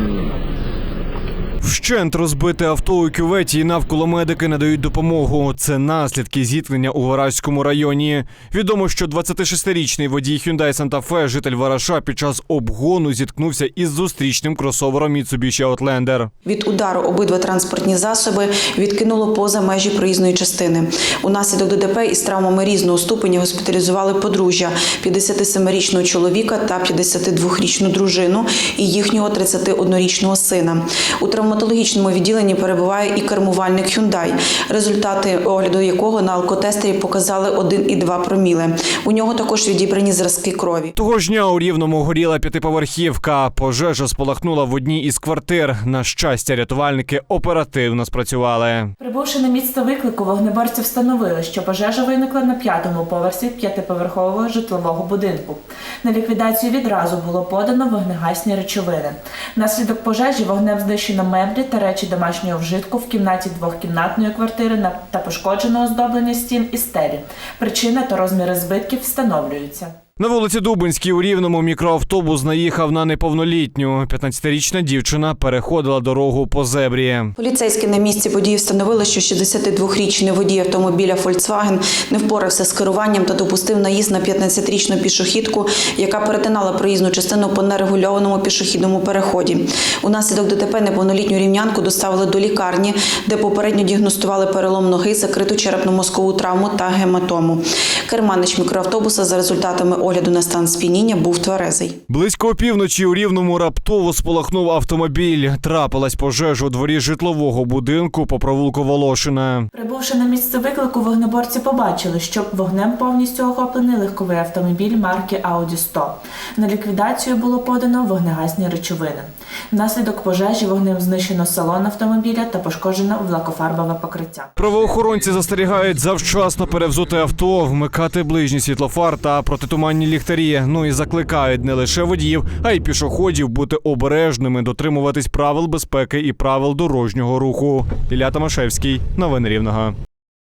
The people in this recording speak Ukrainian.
Amém. Вщент розбите авто у кюветі і навколо медики надають допомогу. Це наслідки зіткнення у Вараському районі. Відомо, що 26-річний водій Hyundai Santa Fe, житель Вараша, під час обгону зіткнувся із зустрічним кросовером Mitsubishi Outlander. Від удару обидва транспортні засоби відкинуло поза межі проїзної частини. Унаслідок ДТП із травмами різного ступеня госпіталізували подружжя 57-річного чоловіка та 52-річну дружину і їхнього 31-річного сина. У травматологічному відділенні перебуває і кермувальник Hyundai, результати огляду якого на алкотестері показали 1,2 проміли. У нього також відібрані зразки крові. Того ж дня у Рівному горіла п'ятиповерхівка. Пожежа спалахнула в одній із квартир. На щастя, рятувальники оперативно спрацювали. Прибувши на місце виклику, вогнеборці встановили, що пожежа виникла на п'ятому поверсі п'ятиповерхового житлового будинку. На ліквідацію відразу було подано вогнегасні речовини. Внаслідок пожежі вогнем знищено меблі та речі домашнього вжитку в кімнаті двохкімнатної квартири та пошкоджено оздоблення стін і стелі. Причина та розміри збитків встановлюються. На вулиці Дубинській у Рівному мікроавтобус наїхав на неповнолітню. 15-річна дівчина переходила дорогу по зебрі. Поліцейські на місці події встановили, що 62-річний водій автомобіля Volkswagen не впорався з керуванням та допустив наїзд на 15-річну пішохідку, яка перетинала проїзну частину по нерегульованому пішохідному переході. Унаслідок ДТП неповнолітню рівнянку доставили до лікарні, де попередньо діагностували перелом ноги, закриту черепно-мозкову травму та гематому. Керманич мікроавтобуса за результатами огляду на стан сп'яніння був тверезий. Близько опівночі у Рівному раптово спалахнув автомобіль. Трапилась пожежа у дворі житлового будинку по провулку Волошина. Прибувши на місце виклику, вогнеборці побачили, що вогнем повністю охоплений легковий автомобіль марки Audi 100. На ліквідацію було подано вогнегасні речовини. Внаслідок пожежі вогнем знищено салон автомобіля та пошкоджено лакофарбове покриття. Правоохоронці застерігають завчасно перевзути авто, вмикати ближні світлофар та протитуманні ліхтарі. Ну і закликають не лише водіїв, а й пішоходів бути обережними, дотримуватись правил безпеки і правил дорожнього руху. Ілля Томашевський, новини Рівного.